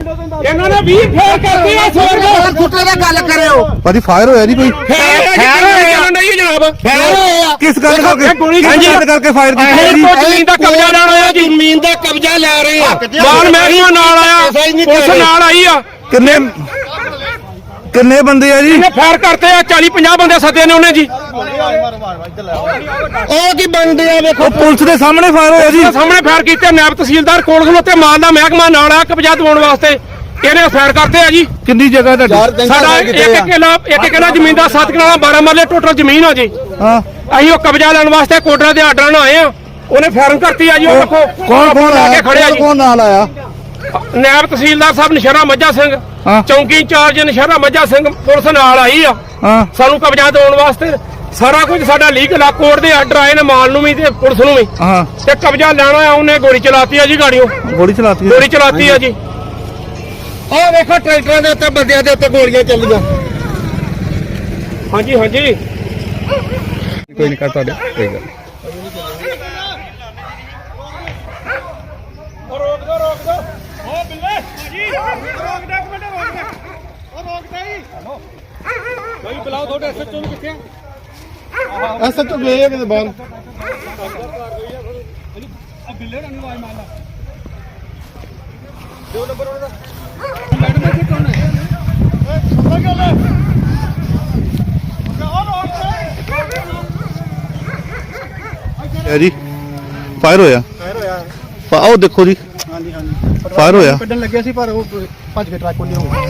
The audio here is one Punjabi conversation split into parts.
ਇਹਨਾਂ ਨੇ 20 ਫੇਰ ਕਰਤੀ ਆ ਸੋਰ ਹੋਰ ਕੁੱਤੇ ਦਾ ਗੱਲ ਕਰਿਓ। ਭਾਜੀ ਫਾਇਰ ਹੋਇਆ ਜੀ ਕੋਈ? ਫੇਰ ਚੱਲਣ ਨਹੀਂ ਜਨਾਬ? ਫੇਰ ਕਿਸ ਗੱਲ ਕਰਕੇ? ਗੋਲੀ ਕਿਸ ਗੱਲ ਕਰਕੇ ਫਾਇਰ ਕੀਤੀ ਜ਼ਮੀਨ ਦਾ ਕਬਜ਼ਾ ਲੈਣ ਆਇਆ ਜੀ। ਜ਼ਮੀਨ ਦਾ ਕਬਜ਼ਾ ਲੈ ਰਹੇ ਆ। ਮਾਨ ਮਹਿਕਮਾ ਨਾਲ ਆਇਆ। ਪੁਲਿਸ ਨਾਲ ਆਈ ਆ। ਕਿੰਨੇ ਕਿੰਨੇ ਬੰਦੇ ਆ ਜੀ? ਇਹਨੇ ਫੇਰ ਕਰਤੇ ਆ 40 50 ਬੰਦੇ ਸੱਦੇ ਨੇ ਉਹਨੇ ਜੀ। ਉਹ ਕੀ ਬਣਦੇ ਆ ਵੇਖੋ। ਉਹ ਪੁਲਿਸ ਦੇ ਸਾਹਮਣੇ ਫਾਇਰ ਹੋਇਆ ਜੀ। ਸਾਹਮਣੇ ਫੇਰ ਕੀਤੇ ਨਾਇਬ ਤਹਿਸੀਲਦਾਰ ਕੋਲ ਖਲੋਤੇ ਮਾਨ ਦਾ ਮਹਿਕਮਾ ਨਾਲ ਆ ਕਬਜ਼ਾ ਦਿਵਾਉਣ ਵਾਸਤੇ। ਇਹਨੇ ਫੇਰ ਕਰਤੇ ਆ ਜੀ। ਕਿੰਨੀ ਜਗ੍ਹਾ ਤੁਹਾਡੀ? ਸਾਡਾ ਇੱਕ ਕਿੱਲਾ ਇੱਕ ਕਿੱਲਾ ਜ਼ਮੀਨ ਦਾ 7 ਕਿੱਲਾ 12 ਮਰਲੇ ਟੋਟਲ ਜ਼ਮੀਨ ਆ ਜੀ। ਹਾਂ। ਅਸੀਂ ਉਹ ਕਬਜ਼ਾ ਲੈਣ ਵਾਸਤੇ ਕੋਟਰਾ ਦੇ ਆਰਡਰ ਨਾਲ ਆਏ ਆ। ਉਹਨੇ ਫੈਰਨ ਕਰਤੀ ਆ ਜੀ ਉਹ ਦੇਖੋ। ਕੌਣ ਕੌਣ ਲਾ ਕੇ ਖੜਿਆ ਜੀ। ਕੌਣ ਨਾਲ ਆਇਆ? ਨਾਇਬ ਤਹਿਸੀਲਦਾਰ ਸਾਹਿਬ ਨਸ਼ਹਿਰਾ ਮੱਝਾ ਸਿੰਘ। ਹਾਂ। ਚੌਂਕੀ ਇੰਚਾਰਜ ਨਸ਼ਹਿਰਾ ਮੱਝਾ ਸਿੰਘ ਪੁਲਿਸ ਨਾਲ ਆਈ ਆ। ਹਾਂ। ਸਾਨੂੰ ਕਬਜ਼ਾ ਦਿਵਾਉਣ ਵਾਸਤੇ ਸਾਰਾ ਕੁਝ ਸਾਡਾ ਲੀਗਲ ਆ ਕੋਰਟ ਦੇ ਆਰਡਰ ਆਏ ਨੇ ਮਾਲ ਨੂੰ ਵੀ ਤੇ ਪੁਲਿਸ ਨੂੰ ਵੀ। ਹਾਂ। ਤੇ ਕਬਜ਼ਾ ਲੈਣਾ ਆ ਉਹਨੇ ਗੋਲੀ ਚਲਾਤੀ ਆ ਜੀ ਗਾੜੀਓ। ਗੋਲੀ ਚਲਾਤੀ ਹੈ ਗੋਲੀ ਚਲਾਤੀ ਆ ਜੀ। ਉਹ ਵੇਖੋ ਟਰੈਕਟਰਾਂ ਦੇ ਉੱਤੇ ਬੰਦਿਆਂ ਦੇ ਉੱਤੇ ਗੋਲੀਆਂ ਚੱਲੀਆਂ। ਹਾਂਜੀ ਹਾਂਜੀ। ਕੋਈ ਨਹੀਂ ਕਰ ਤੁਹਾਡੇ। ਕੋਈ ਗੱਲ ਰੋਕ ਦੋ ਰੋਕ ਦੋ। ਓ ਬਿੱਲੇ। ਜੀ ਰੋਕ ਦੇ ਇੱਕ ਮਿੰਟ ਰੋਕ ਦੇ ਓ ਕੋਈ ਬੁਲਾਓ ਤੁਹਾਡੇ ਐਸਐਚਓ ਨੂੰ ਕਿੱਥੇ ਆ? ਐਸਾ ਤਾਂ ਗਏ ਕਿਤੇ ਬਾਹਰ। ਆ ਬਿੱਲੇ ਨੂੰ ਆਵਾਜ਼ ਮਾਰ ਲਾ। ਹੈ? ਜੀ ਫਾਇਰ ਹੋਇਆ। ਫਾਇਰ ਹੋਇਆ। ਉਹ ਦੇਖੋ ਜੀ। ਹਾਂਜੀ ਹਾਂਜੀ। ਫਾਇਰ ਹੋਇਆ। ਕੱਢਣ ਲੱਗਿਆ ਸੀ ਪਰ ਉਹ ਭੱਜ ਕੇ ਟਰੱਕ ਕੋਲ ਹੋ ਗਿਆ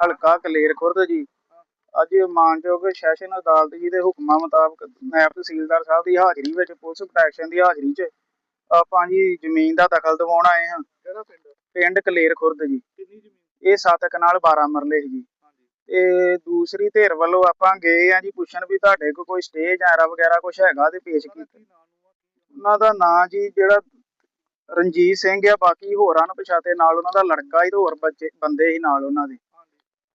ਹਲਕਾ ਕਲੇਰ ਖੁਰਦ ਜੀ। ਅੱਜ ਮਾਨਯੋਗ ਸੈਸ਼ਨ ਅਦਾਲਤ ਜੀ ਦੇ ਹੁਕਮਾਂ ਮੁਤਾਬਕ ਨਾਇਬ ਤਹਿਸੀਲਦਾਰ ਸਾਹਿਬ ਦੀ ਹਾਜ਼ਰੀ ਵਿੱਚ ਪੁਲਿਸ ਪ੍ਰੋਟੈਕਸ਼ਨ ਦੀ ਹਾਜ਼ਰੀ 'ਚ ਆਪਾਂ ਜੀ ਜ਼ਮੀਨ ਦਾ ਦਖਲ ਦਿਵਾਉਣ ਆਏ ਹਾਂ। ਕਿਹੜਾ ਪਿੰਡ? ਪਿੰਡ ਕਲੇਰ ਖੁਰਦ ਜੀ। ਕਿੰਨੀ ਜ਼ਮੀਨ? ਇਹ ਸੱਤ ਕਨਾਲ 12 ਮਰਲੇ ਜੀ। ਤੇ ਦੂਸਰੀ ਧਿਰ ਵੱਲੋਂ ਆਪਾਂ ਗਏ ਆ ਜੀ ਪੁੱਛਣ ਵੀ ਤੁਹਾਡੇ ਕੋਲ ਕੋਈ ਸਟੇਜ ਐਰਾ ਵਗੈਰਾ ਕੁਝ ਹੈਗਾ ਤੇ ਪੇਸ਼ ਕੀਤਾ। ਉਹਨਾਂ ਦਾ ਨਾਂ ਜੀ ਜਿਹੜਾ ਰਣਜੀਤ ਸਿੰਘ ਆ ਬਾਕੀ ਹੋਰਾਂ ਨੂੰ ਪਛਾਤੇ ਨਾਲ ਉਹਨਾਂ ਦਾ ਲੜਕਾ ਹੀ ਤੇ ਹੋਰ ਬੱਚੇ ਬੰਦੇ ਸੀ ਨਾਲ ਉਹਨਾਂ ਦੇ।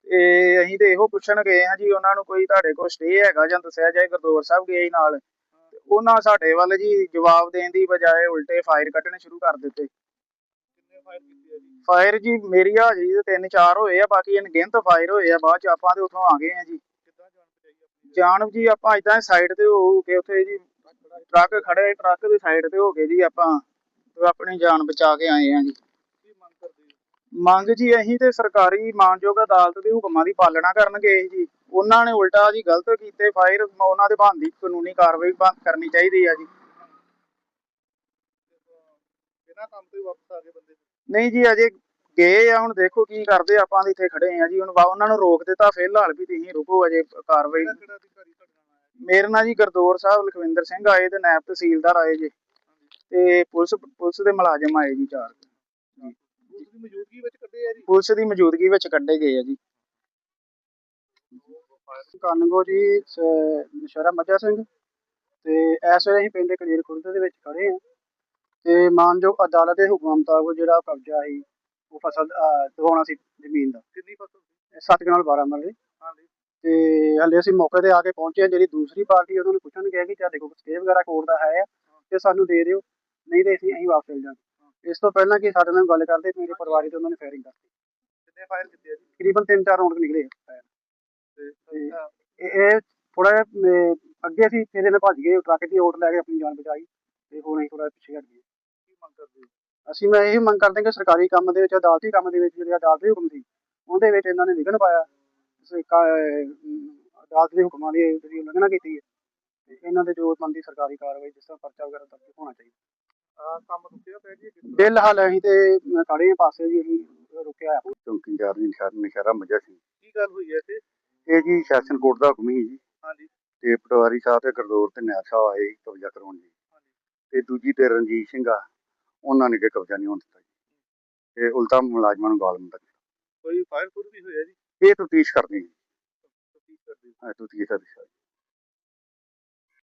ਤੇ ਅਸੀਂ ਤੇ ਇਹੋ ਪੁੱਛਣ ਗਏ ਹਾਂ ਜੀ ਉਹਨਾਂ ਨੂੰ ਕੋਈ ਤੁਹਾਡੇ ਕੋਲ ਸਟੇ ਹੈਗਾ ਜਾਂ ਦੱਸਿਆ ਜਾਏ ਗੁਰਦੁਆਰਾ ਸਾਹਿਬ ਗਏ ਨਾਲ ਤੇ ਉਹਨਾਂ ਸਾਡੇ ਵੱਲ ਜੀ ਜਵਾਬ ਦੇਣ ਦੀ ਬਜਾਏ ਉਲਟੇ ਫਾਇਰ ਕੱਢਣੇ ਸ਼ੁਰੂ ਕਰ ਦਿੱਤੇ। ਫਾਇਰ ਜੀ? ਮੇਰੀ ਹਾਜ਼ਰੀ ਦੇ ਤਿੰਨ ਚਾਰ ਹੋਏ ਆ ਬਾਕੀ ਅਣਗਿਣਤ ਫਾਇਰ ਹੋਏ ਆ ਬਾਅਦ ਚ ਆਪਾਂ ਤੇ ਉੱਥੋਂ ਆ ਗਏ ਆ ਜੀ ਜਾਨ ਜੀ ਆਪਾਂ ਇਦਾਂ ਸਾਈਡ ਤੇ ਹੋ ਕੇ ਉੱਥੇ ਜੀ ਟਰੱਕ ਖੜੇ ਟਰੱਕ ਦੀ ਸਾਈਡ ਤੇ ਹੋ ਕੇ ਜੀ ਆਪਾਂ ਤੇ ਆਪਣੀ ਜਾਨ ਬਚਾ ਕੇ ਆਏ ਆ ਜੀ। ਮੰਗ ਜੀ ਅਸੀਂ ਤੇ ਸਰਕਾਰੀ ਮਾਨਯੋਗ ਅਦਾਲਤ ਦੇ ਹੁਕਮਾਂ ਦੀ ਪਾਲਣਾ ਕਰਨ ਗਏ ਸੀ ਜੀ। ਉਹਨਾਂ ਨੇ ਉਲਟਾ ਜੀ ਗਲਤ ਕੀਤੇ ਫਾਇਰ ਉਹਨਾਂ ਦੇ ਬਣਦੀ ਕਾਨੂੰਨੀ ਕਾਰਵਾਈ ਕਰਨੀ ਚਾਹੀਦੀ ਆ ਜੀ। ਬਿਨਾਂ ਕੰਮ ਤੋਂ ਹੀ ਵਾਪਸ ਆ ਗਏ ਬੰਦੇ ਨਹੀਂ ਜੀ ਅਜੇ ਗਏ ਆ ਹੁਣ ਦੇਖੋ ਕੀ ਕਰਦੇ ਆਪਾਂ ਇੱਥੇ ਖੜੇ ਆ ਜੀ। ਹੁਣ ਉਹਨਾਂ ਨੂੰ ਰੋਕ ਦਿੱਤਾ ਫਿਲਹਾਲ ਵੀ ਤੁਸੀਂ ਰੁਕੋ ਅਜੇ ਕਾਰਵਾਈ ਮੇਰੇ ਨਾਲ ਜੀ? ਗਰਦੌਰ ਸਾਹਿਬ ਲਖਵਿੰਦਰ ਸਿੰਘ ਆਏ ਤੇ ਨਾਇਬ ਤਹਿਸੀਲਦਾਰ ਆਏ ਜੀ। ਤੇ ਪੁਲਿਸ ਪੁਲਿਸ ਦੇ ਮੁਲਾਜ਼ਮ ਆਏ ਜੀ ਚਾਰ। ਉਸ ਦੀ ਮੌਜੂਦਗੀ ਵਿੱਚ ਕੱਢੇ ਆ ਜੀ? ਪੁਲਿਸ ਦੀ ਮੌਜੂਦਗੀ ਵਿੱਚ ਕੱਢੇ ਗਏ ਆ ਜੀ। ਕਾਨਗੋ ਜੀ ਨਸ਼ਹਿਰਾ ਮੱਝਾ ਸਿੰਘ ਤੇ ਇਸ ਵੇਲੇ ਅਸੀਂ ਪਿੰਡ ਕਲੀਰ ਖੁਰਦ ਦੇ ਵਿੱਚ ਖੜੇ ਆ ਤੇ ਮਾਨਯੋਗ ਅਦਾਲਤ ਦੇ ਹੁਕਮਾਂ ਮੁਤਾਬਕ ਜਿਹੜਾ ਕਬਜ਼ਾ ਸੀ ਉਹ ਫਸਲ ਦਿਵਾਉਣਾ ਸੀ ਜ਼ਮੀਨ ਦਾ। ਕਿੰਨੀ ਫਸਲ ਸੀ? ਸੱਤ ਕਨਾਲ 12 ਮਰਲੇ। ਹਾਂਜੀ। ਤੇ ਹਲੇ ਅਸੀਂ ਮੌਕੇ ਤੇ ਆ ਕੇ ਪਹੁੰਚੇ ਹਾਂ ਜਿਹੜੀ ਦੂਸਰੀ ਪਾਰਟੀ ਉਹਨਾਂ ਨੂੰ ਪੁੱਛਣ ਗਿਆ ਕਿ ਤੁਹਾਡੇ ਕੋਲ ਸਟੇ ਵਗੈਰਾ ਕੋਰਟ ਦਾ ਹੈ ਆ ਤੇ ਸਾਨੂੰ ਦੇ ਦਿਓ ਨਹੀਂ ਤੇ ਅਸੀਂ ਅਸੀਂ ਵਾਪਸ ਚਲ ਜਾਵਾਂਗੇ ਇਸ ਤੋਂ ਪਹਿਲਾਂ ਕਿ ਸਾਡੇ ਨਾਲ ਗੱਲ ਕਰਦੇ ਮੇਰੇ ਪਰਿਵਾਰੀ ਤੇ ਉਹਨਾਂ ਨੇ ਫਾਇਰਿੰਗ ਕਰਤੀ। ਕਿੰਨੇ ਫਾਇਰ ਕੀਤੇ ਆ ਜੀ? ਤਕਰੀਬਨ ਤਿੰਨ ਚਾਰ ਰਾਉਂਡ ਨਿਕਲੇ। ਤੇ ਇਹ- ਥੋੜਾ ਅੱਗੇ ਸੀ ਫਿਰ ਇਹਨੇ ਭੱਜ ਗਏ ਟਰੱਕ ਦੀ ਓਟ ਲੈ ਕੇ ਆਪਣੀ ਜਾਨ ਬਚਾਈ ਤੇ ਹੁਣ ਅਸੀਂ ਥੋੜਾ ਪਿੱਛੇ ਹਟ ਗਏ। ਕੀ ਮੰਗ ਕਰਦੇ ਹੋ? ਅਸੀਂ ਮੈਂ ਇਹ ਮੰਗ ਕਰਦੇ ਕਿ ਸਰਕਾਰੀ ਕੰਮ ਦੇ ਵਿੱਚ ਅਦਾਲਤੀ ਕੰਮ ਦੇ ਵਿੱਚ ਜਿਹੜੇ ਅਦਾਲਤੀ ਹੁਕਮ ਸੀ ਉਹਦੇ ਵਿੱਚ ਇਹਨਾਂ ਨੇ ਵਿਘਨ ਪਾਇਆ। ਅਦਾਲਤ ਦੇ ਹੁਕਮਾਂ ਦੀ ਜਿਹੜੀ ਉਲੰਘਣਾ ਕੀਤੀ ਹੈ। ਇਹਨਾਂ ਦੇ ਜੋ ਬੰਦੀ ਸਰਕਾਰੀ ਕਾਰਵਾਈ ਜਿਸ ਤਰ੍ਹਾਂ ਪਰਚਾ ਵਗੈਰਾ ਦਰਜ ਹੋਣਾ ਚਾਹੀਦਾ। ਕੰਮ ਰੁਕਿਆ ਪਿਆ ਜੀ ਕਿਸ ਤਰ੍ਹਾਂ? ਬਿਲਹਾਲ ਅਸੀਂ ਤੇ ਖੜੇ ਹਾਂ ਪਾਸੇ ਜੀ ਅਸੀਂ ਰੁਕਿਆ ਹੋਇਆ। ਚੌਂਕੀ ਚਾਰ ਜੀ ਨਸ਼ਹਿਰਾ ਨਸ਼ਹਿਰਾ ਮੱਝਾ ਸੀ। ਕੀ ਗੱਲ ਹੋਈ ਹੈ ਇੱਥੇ? ਇਹ ਜੀ ਸੈਸ਼ਨ ਕੋਰਟ ਦਾ ਹੁਕਮ ਹੀ ਜੀ। ਹਾਂਜੀ। ਤੇ ਪਟਵਾਰੀ ਸਾਹਿਬ ਤੇ ਗਰਦੌਰ ਤੇ ਨਾਇਬ ਸਾਹਿਬ ਆਏ ਸੀ ਕਬਜ਼ਾ ਕਰਾਉਣ ਜੀ। ਤੇ ਦੂਜੀ ਤੇ ਰਣਜੀਤ ਸਿੰਘ ਆ ਉਹਨਾਂ ਨੇ ਕਿ ਕਬਜ਼ਾ ਨਹੀਂ ਹੋਣ ਦਿੱਤਾ ਜੀ। ਤੇ ਉਲਟਾ ਮੁਲਾਜ਼ਮਾਂ ਨੂੰ ਗਾਲ ਮੰਦਾ ਕੋਈ ਫਾਇਰ ਫੁਰ ਵੀ ਹੋਇਆ ਜੀ? ਇਹ ਤਫਤੀਸ਼ ਕਰਦੇ ਹਾਂ ਤਫਤੀਸ਼ ਕਰਦੇ ਹਾਂ ਤਫਤੀਸ਼ ਵਿਸ਼ਾ